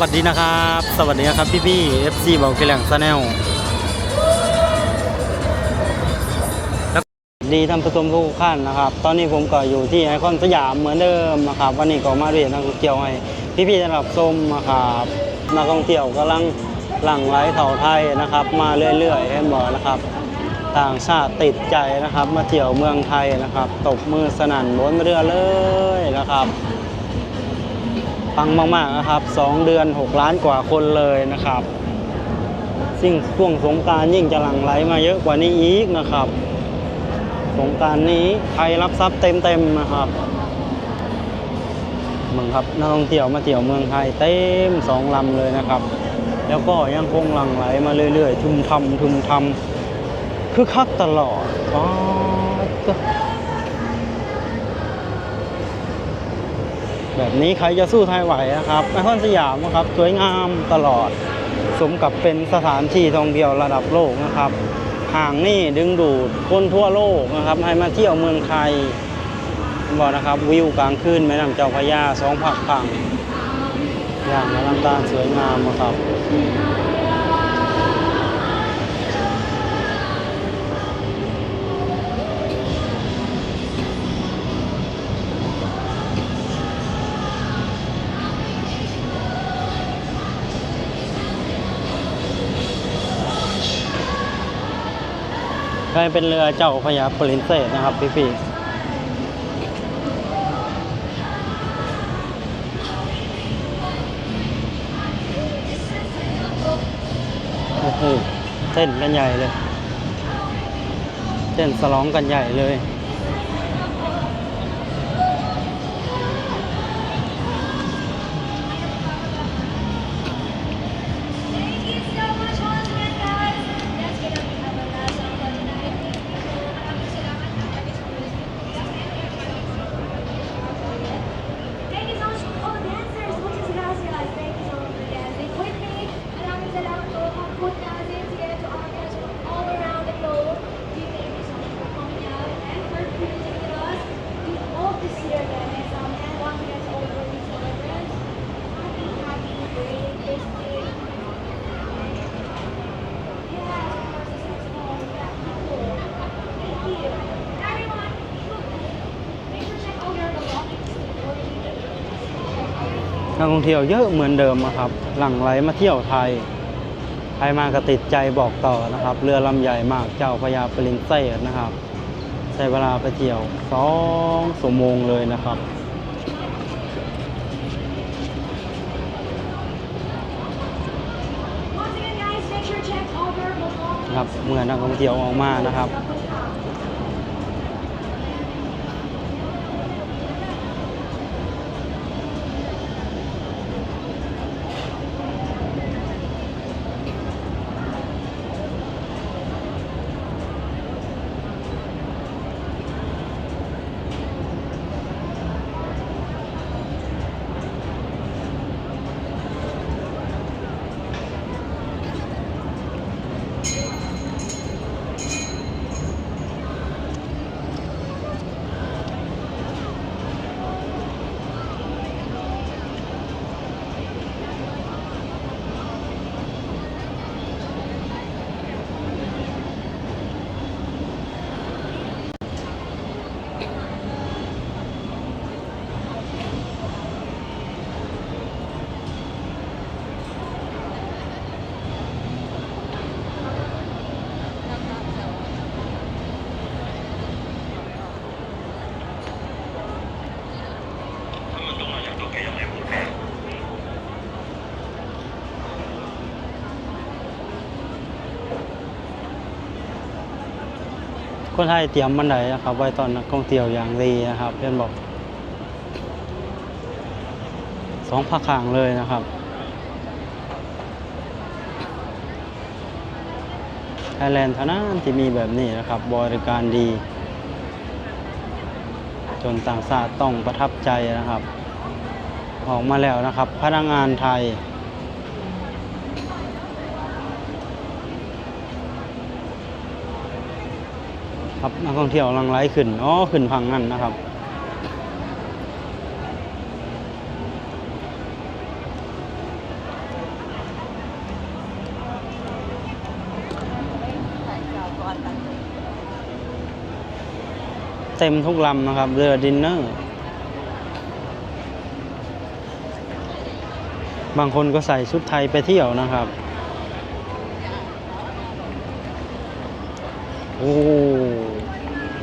วัสดีนะครับ สวัสดีนะครับพี่พี่ FC บอกเกลียงซาแนลดีท่านผู้ชมทุกท่านนะครับ ตอนนี้ผมก็อยู่ที่ไอคอนสยามเหมือนเดิมนะครับ วันนี้ก็มาเรียนนักท่องเที่ยวให้พี่พี่ๆได้รับชมนะครับนักท่องเที่ยวกำลังหลั่งไหลเข้าไทยนะครับ มาเรื่อยๆเห็นบอนะครับ ต่างชาติติดใจนะครับ มาเที่ยวเมืองไทยนะครับ ตบมือสนั่นบนเรือเลยนะครับ ปังมากๆนะครับ 2 เดือน 6 ล้านกว่าคนเลยนะครับซึ่งช่วงสงการยิ่งจะหลั่งไหลมาเยอะกว่านี้อีกนะครับ สงการนี้ไทยรับทรัพย์เต็มๆนะครับเมืองครับนักท่องเที่ยวมาเที่ยวเมืองไทยเต็มสองลำเลยนะครับ แล้วก็ยังคงหลั่งไหลมาเรื่อยๆ ทุมทำทุมทำคือคักตลอดอ๋อ แบบนี้ใครจะสู้ไทยไหวนะครับไอคอนสยามนะครับสวยงามตลอด สมกับเป็นสถานที่ท่องเที่ยวระดับโลกนะครับห่างนี่ดึงดูดคนทั่วโลกนะครับ ให้มาเที่ยวเมืองไทยบอกนะครับวิวกลางคืนแม่น้ำเจ้าพระยาสองผักพังอย่างอลังการสวยงามนะครับ กลายเป็นเรือเจ้าพญาปรินเซสนะครับพี่พี่โอ้โหเต้นกันใหญ่เลยเต้นสลองกันใหญ่เลย นักท่องเที่ยวเยอะเหมือนเดิมอะครับ หลั่งไหลมาเที่ยวไทย ใครมาก็ติดใจบอกต่อนะครับ เรือลำใหญ่มากเจ้าพระยาปรินเซสนะครับ ใช้เวลาไปเที่ยวสองชั่วโมงเลยนะครับครับเมื่อนักท่องเที่ยวออกมานะครับ คนไทยเตรียมบันไดนะครับ ไว้ตอนนักท่องเที่ยวอย่างดีนะครับ เพื่อนบอกสองภาคข้างเลยนะครับไทยแลนด์เท่านั้นที่มีแบบนี้นะครับ บริการดี จนต่างชาติต้องประทับใจนะครับ ออกมาแล้วนะครับ พนักงานไทย ครับนักท่องเที่ยวลังไหลขึ้นอ๋อขึ้นพังนั่นนะครับเต็มทุกลำนะครับเรือดินเนอร์บางคนก็ใส่ชุดไทยไปเที่ยวนะครับ โอ้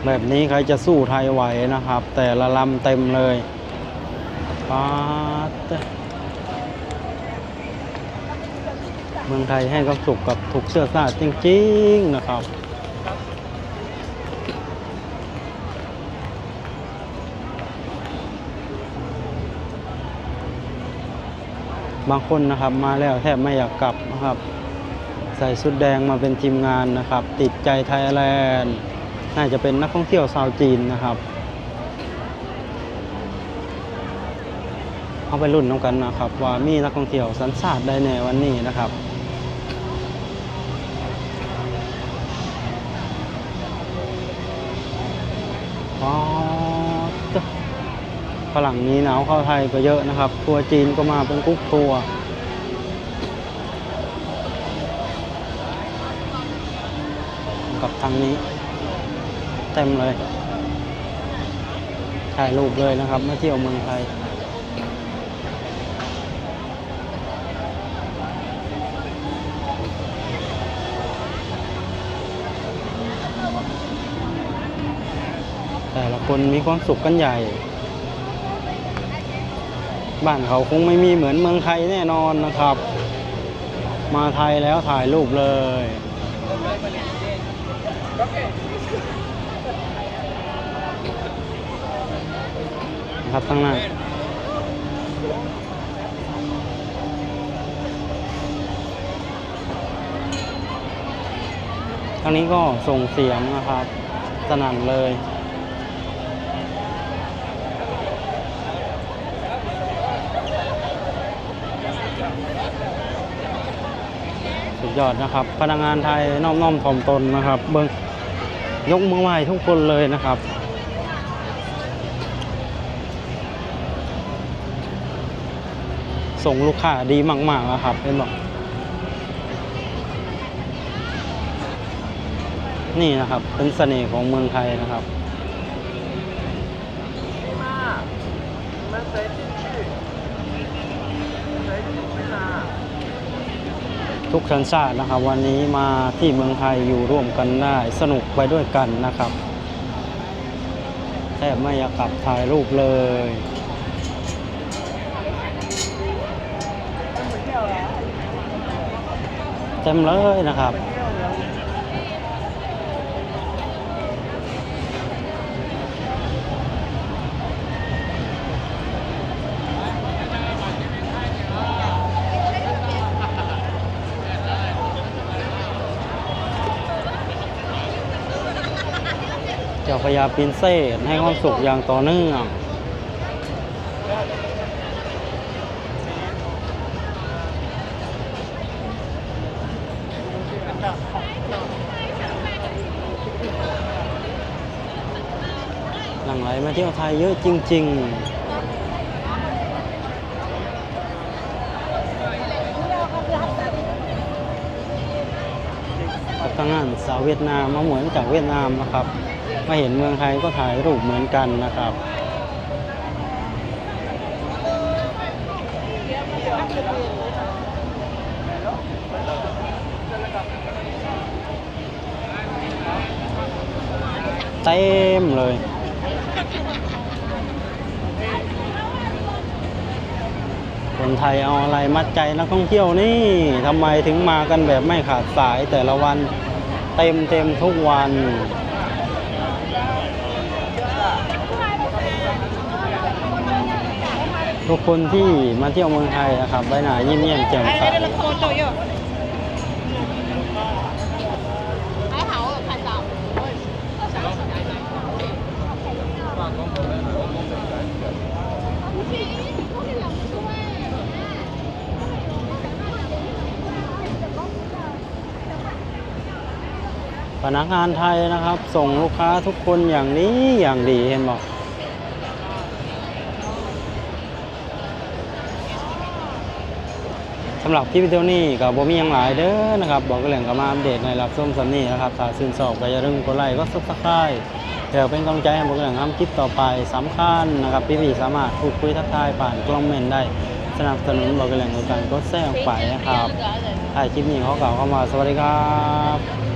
แบบนี้ใครจะสู้ไทยไหวนะครับ แต่ละลำเต็มเลยปาดเมืองไทยให้ความสุขกับถูกเสื้อซาดจริง ๆ นะครับบางคนนะครับมาแล้วแทบไม่อยากกลับนะครับ ใส่ชุดแดงมาเป็นทีมงานนะครับ ติดใจไทยแลนด์ น่าจะเป็นนักท่องเที่ยวชาวจีนนะครับ เอาไปรุ่นน้องกันนะครับ ว่ามีนักท่องเที่ยวสัญชาติใดในวันนี้นะครับฝรั่งนี้หนาวเข้าไทยก็เยอะนะครับ ทัวร์จีนก็มาเป็นกรุ๊ปทัวร์กับทางนี้ เต็มเลย ถ่ายรูปเลยนะครับมาเที่ยวเมืองไทยแต่ละคนมีความสุขกันใหญ่ บ้านเขาคงไม่มีเหมือนเมืองไทยแน่นอนนะครับ มาไทยแล้วถ่ายรูปเลย นะ ครับตั้งหน้าทางนี้ก็ส่งเสียงนะครับ สนั่นเลย สุดยอดนะครับ พนักงานไทยน้อมน้อมถ่อมตนนะครับ เบิ้งยกมือไหว้ทุกคนเลยนะครับ ส่งลูกค้าดีมากๆนะครับเป็นบอกนี่นะครับ เป็นเสน่ห์ของเมืองไทยนะครับทุกชันชาตินะครับ วันนี้มาที่เมืองไทยอยู่ร่วมกันได้สนุกไปด้วยกันนะครับแทบไม่อยากกลับถ่ายรูปเลย เต็มเลยนะครับ เจ้าพญาปินเซสให้ความสุขอย่างต่อเนื่อง ลังไหลมาเที่ยวไทยเยอะจริง ๆกับทางนั้นสาวเวียดนามมาเหมือนจากเวียดนามนะครับ มาเห็นเมืองไทยก็ถ่ายรูปเหมือนกันนะครับเต็มเลย คน ไทยเอาอะไรมัดใจนักท่องเที่ยวนี่ทำไมถึงมากันแบบไม่ขาดสายแต่ละวันเต็มเต็มทุกวันทุกคนที่มาเที่ยวเมืองไทยนะครับใบหน้ายิ้มแย้มแจ่มใส พนักงานไทยนะครับ ส่งลูกค้าทุกคนอย่างนี้อย่างดีเห็นบอกสำหรับคลิปวิดีโอนี้ก็บ่มีหยังหลายเด้อนะครับบอกกันเรื่งก็มาอัปเดตในรับชมสำนี้นะครับถ้าชื่นชอบก็อย่าลืมกดไลค์กด Subscribe เดี๋ยวเป็นกำลังใจให้บอกกันเรื่งทำคลิปต่อไปสำคัญนะครับพี่ๆสามารถพูดคุยทักทายผ่านกล้องเมนได้สนับสนุนบอกกันเรื่งในการกดแชร์ออกไปนะครับถ่ายคลิปนี้เขากล่าวเข้ามาสวัสดีครับ